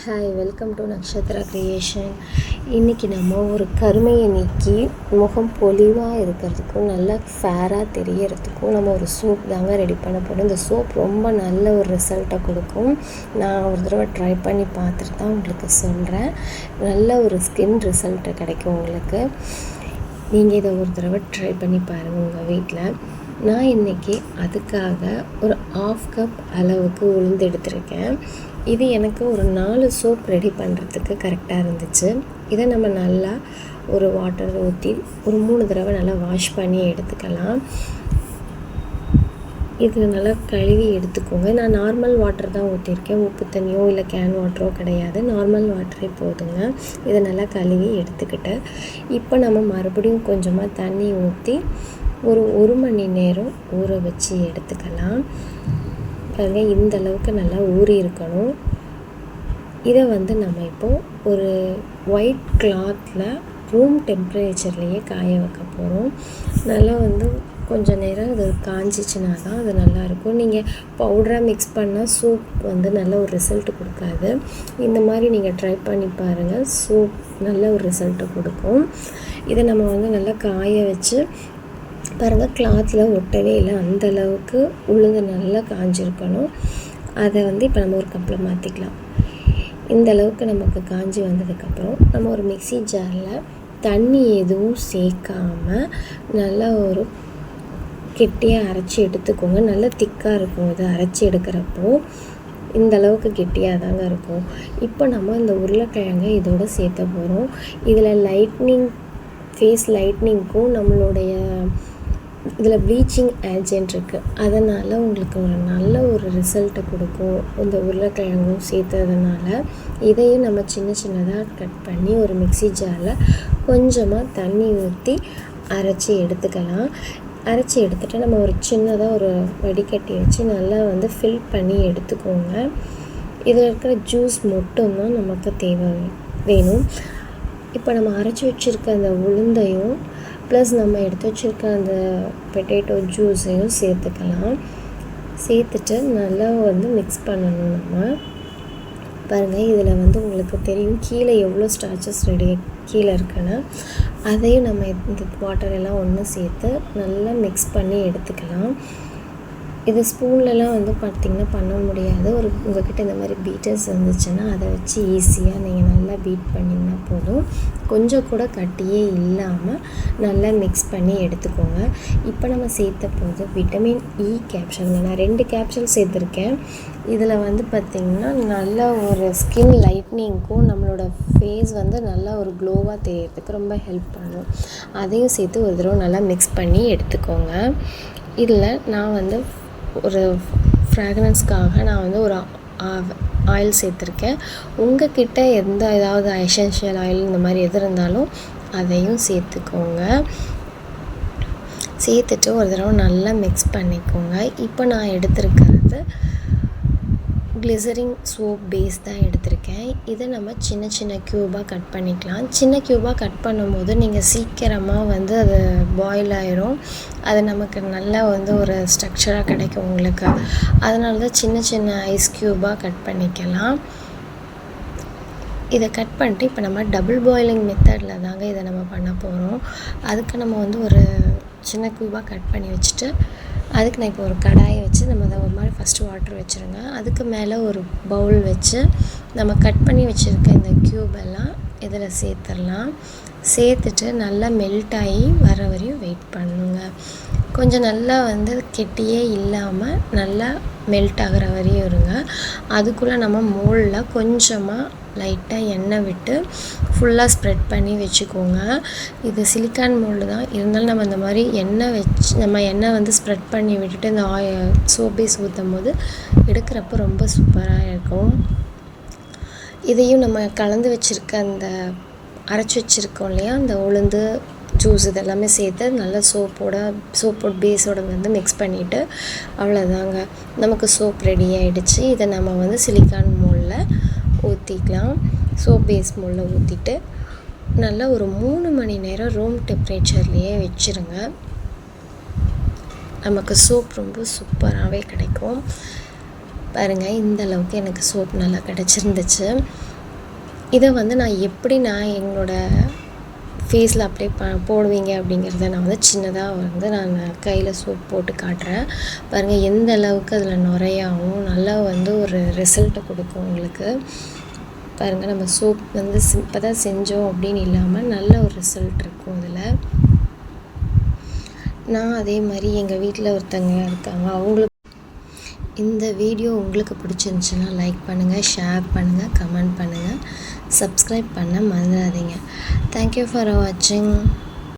Hi welcome to Nakshatra creation இன்றைக்கி நம்ம ஒரு கருமையை நீக்கி முகம் பொலிவாக இருக்கிறதுக்கும் நல்லா ஃபேராக தெரியறதுக்கும் நம்ம ஒரு சோப் தாங்க ரெடி பண்ண போகிறோம் இந்த சோப் ரொம்ப நல்ல ஒரு ரிசல்ட்டை கொடுக்கும். நான் ஒரு தடவை ட்ரை பண்ணி பார்த்துட்டு தான் உங்களுக்கு சொல்கிறேன் நல்ல ஒரு ஸ்கின் ரிசல்ட்டு கிடைக்கும் உங்களுக்கு. நீங்கள் இதை ஒரு தடவை ட்ரை பண்ணி பாருங்கள் உங்கள் வீட்டில் நான் இன்றைக்கி அதுக்காக ஒரு ஆஃப் கப் அளவுக்கு உளுந்து எடுத்திருக்கேன். இது எனக்கு ஒரு நாலு சோப் ரெடி பண்ணுறதுக்கு கரெக்டாக இருந்துச்சு. இதை நம்ம நல்லா ஒரு வாட்டர் ஊற்றி ஒரு மூணு தடவை நல்லா வாஷ் பண்ணி எடுத்துக்கலாம். இதில் நல்லா கழுவி எடுத்துக்கோங்க. நான் நார்மல் வாட்டர் தான் ஊற்றிருக்கேன் உப்பு தண்ணியோ இல்லை கேன் வாட்டரோ கிடையாது. நார்மல் வாட்டரே போதுங்க. இதை நல்லா கழுவி எடுத்துக்கிட்டு இப்போ நம்ம மறுபடியும் கொஞ்சமாக தண்ணி ஊற்றி ஒரு ஒரு மணி நேரம் ஊற வச்சு எடுத்துக்கலாம். பாருங்க இந்த அளவுக்கு நல்லா ஊறி இருக்கணும். இதை வந்து நம்ம இப்போது ஒரு ஒயிட் கிளாத்தில் ரூம் டெம்ப்ரேச்சர்லேயே காய வைக்க போகிறோம் நல்லா வந்து கொஞ்சம் நேரம் அது காஞ்சிச்சுனா தான் அது நல்லாயிருக்கும் நீங்கள் பவுடராக மிக்ஸ் பண்ணால் சூப் வந்து நல்ல ஒரு ரிசல்ட் கொடுக்காது. இந்த மாதிரி நீங்கள் ட்ரை பண்ணி பாருங்கள் சூப் நல்ல ஒரு ரிசல்ட்டு கொடுக்கும். இதை நம்ம வந்து நல்லா காய வச்சு பாருங்கள் கிளாத்தில் ஒட்டவே இல்லை. அந்த அளவுக்கு உளுந்து நல்லா காஞ்சிருக்கணும். அதை வந்து இப்போ நம்ம ஒரு கப்பில் மாற்றிக்கலாம் இந்த அளவுக்கு நமக்கு காஞ்சி வந்ததுக்கப்புறம் நம்ம ஒரு மிக்சி ஜாரில் தண்ணி எதுவும் சேர்க்காமல் நல்லா ஒரு கெட்டியாக அரைச்சி எடுத்துக்கோங்க. நல்லா திக்காக இருக்கும். இது அரைச்சி எடுக்கிறப்போ இந்த அளவுக்கு கெட்டியாக தாங்க இருக்கும். இப்போ நம்ம இந்த உருளைக்கிழங்கை இதோடு சேர்த்த போகிறோம் இதில் லைட்னிங் ஃபேஸ் லைட்னிங்க்கும் நம்மளுடைய இதில் ப்ளீச்சிங் ஏஜென்ட் இருக்குது அதனால் உங்களுக்கு ஒரு நல்ல ஒரு ரிசல்ட்டை கொடுக்கும். இந்த உருளைக்கிழங்கும் சேர்த்ததுனால இதையும் நம்ம சின்ன சின்னதாக கட் பண்ணி ஒரு மிக்சி ஜாரில் கொஞ்சமாக தண்ணி ஊற்றி அரைச்சி எடுத்துக்கலாம். அரைச்சி எடுத்துகிட்டு நம்ம ஒரு சின்னதாக ஒரு வடிகட்டி வச்சு நல்லா வந்து ஃபில் பண்ணி எடுத்துக்கோங்க. இதில் இருக்கிற ஜூஸ் மட்டும்தான் நமக்கு தேவை வேணும். இப்போ நம்ம அரைச்சி வச்சுருக்க அந்த உளுந்தையும் ப்ளஸ் நம்ம எடுத்து வச்சுருக்க அந்த பொட்டேட்டோ ஜூஸையும் சேர்த்துக்கலாம். சேர்த்துட்டு நல்லா வந்து மிக்ஸ் பண்ணணும் நம்ம. பாருங்கள் இதில் வந்து உங்களுக்கு தெரியும் கீழே எவ்வளோ ஸ்டாச்சஸ் ரெடி கீழே இருக்குன்னு. அதையும் நம்ம இந்த வாட்டர் எல்லாம் ஒன்று சேர்த்து நல்லா மிக்ஸ் பண்ணி எடுத்துக்கலாம். இது ஸ்பூன்லலாம் வந்து பார்த்திங்கன்னா பண்ண முடியாது. ஒரு உங்கள்கிட்ட இந்த மாதிரி பீட்டர்ஸ் இருந்துச்சுன்னா அதை வச்சு ஈஸியாக நீங்கள் நல்லா பீட் பண்ணிங்கன்னா போதும். கொஞ்சம் கூட கட்டியே இல்லாமல் நல்லா மிக்ஸ் பண்ணி எடுத்துக்கோங்க. இப்போ நம்ம சேர்த்த போது விட்டமின் இ கேப்சூல் நான் ரெண்டு கேப்சூல் சேர்த்துருக்கேன். இதில் வந்து பார்த்திங்கன்னா நல்ல ஒரு ஸ்கின் லைட்னிங்க்கும் நம்மளோட ஃபேஸ் வந்து நல்லா ஒரு க்ளோவாக தெரியறதுக்கு ரொம்ப ஹெல்ப் பண்ணும். அதையும் சேர்த்து ஒரு தடவை நல்லா மிக்ஸ் பண்ணி எடுத்துக்கோங்க. இதில் நான் வந்து ஒரு ஃப்ராக்ரன்ஸ்க்காக நான் வந்து ஒரு ஆயில் சேர்த்துருக்கேன். உங்கள் கிட்டே எந்த ஏதாவது எசென்ஷியல் ஆயில் இந்த மாதிரி எது இருந்தாலும் அதையும் சேர்த்துக்கோங்க. சேர்த்துட்டு ஒரு தடவை நல்லா மிக்ஸ் பண்ணிக்கோங்க. இப்போ நான் எடுத்துருக்கிறது கிளிசரிங் சோப் பேஸ் தான் எடுத்திருக்கேன். இதை நம்ம சின்ன சின்ன க்யூபாக கட் பண்ணிக்கலாம். சின்ன க்யூபாக கட் பண்ணும்போது நீங்கள் சீக்கிரமாக வந்து அது பாயில் ஆயிரும். அது நமக்கு நல்லா வந்து ஒரு ஸ்ட்ரக்சராக கிடைக்கும் உங்களுக்கு. அதனால தான் சின்ன சின்ன ஐஸ் க்யூபாக கட் பண்ணிக்கலாம். இதை கட் பண்ணிட்டு இப்போ நம்ம டபுள் பாயிலிங் மெத்தடில் தாங்க இதை நம்ம பண்ண போகிறோம் அதுக்கு நம்ம வந்து ஒரு சின்ன க்யூபாக கட் பண்ணி வச்சுட்டு அதுக்கு நான் இப்போ ஒரு கடாயை வச்சு நம்ம அதை ஒரு மாதிரி ஃபஸ்ட்டு வாட்டர் வச்சுருங்க. அதுக்கு மேலே ஒரு பவுல் வச்சு நம்ம கட் பண்ணி வச்சுருக்க இந்த க்யூப் எல்லாம் இதில் சேர்த்துடலாம். சேர்த்துட்டு நல்லா மெல்ட் ஆகி வர வரையும் வெயிட் பண்ணுங்க. கொஞ்சம் நல்லா வந்து கெட்டியே இல்லாமல் நல்லா மெல்ட் ஆகிற வரையும் இருங்க. அதுக்குள்ளே நம்ம மோலில் கொஞ்சமாக லைட்டாக எண்ணெய் விட்டு ஃபுல்லாக ஸ்ப்ரெட் பண்ணி வச்சுக்கோங்க. இது சிலிக்கான் மோல்டு தான். இருந்தாலும் நம்ம இந்த மாதிரி எண்ணெய் வச்சு நம்ம எண்ணெய் வந்து ஸ்ப்ரெட் பண்ணி விட்டுட்டு இந்த ஆய சோப்பேஸ் ஊற்றும் போது எடுக்கிறப்ப ரொம்ப சூப்பராக இருக்கும். இதையும் நம்ம கலந்து வச்சுருக்க அந்த அரைச்சி வச்சுருக்கோம் இல்லையா? அந்த உளுந்து ஜூஸ் இதெல்லாமே சேர்த்து நல்லா சோப்போட சோப்போட பேஸோட வந்து மிக்ஸ் பண்ணிவிட்டு அவ்வளோதாங்க நமக்கு சோப் ரெடி ஆகிடுச்சு இதை நம்ம வந்து சிலிக்கான் மோலில் ஊற்றிக்கலாம் சோப் பேஸ் மோலில் ஊற்றிட்டு நல்லா ஒரு மூணு மணி நேரம் ரூம் டெம்பரேச்சர்லேயே வச்சுருங்க. நமக்கு சோப் ரொம்ப சூப்பராகவே கிடைக்கும். பாருங்கள் இந்த அளவுக்கு எனக்கு சோப் நல்லா கிடச்சிருந்துச்சு. இதை வந்து நான் எப்படி நான் என்னோட ஃபேஸில் அப்ளை ப போடுவீங்க அப்படிங்கிறத நான் வந்து சின்னதாக வந்து நான் கையில் சோப் போட்டு காட்டுறேன். பாருங்கள் எந்த அளவுக்கு அதில் நுரையாகவும் நல்லா வந்து ஒரு ரிசல்ட்டை கொடுக்கும் உங்களுக்கு. பாருங்கள் நம்ம சோப் வந்து இப்போ தான் செஞ்சோம் அப்படின்னு இல்லாமல் நல்ல ஒரு ரிசல்ட் இருக்கும் அதில். நான் அதே மாதிரி எங்கள் வீட்டில் ஒருத்தங்க இருக்காங்க அவங்களுக்கு இந்த வீடியோ உங்களுக்கு பிடிச்சிருந்துச்சுன்னா லைக் பண்ணுங்கள் ஷேர் பண்ணுங்கள் கமெண்ட் பண்ணுங்கள் சப்ஸ்கிரைப் பண்ண மறந்துடாதீங்க. தேங்க்யூ ஃபார் வாட்சிங்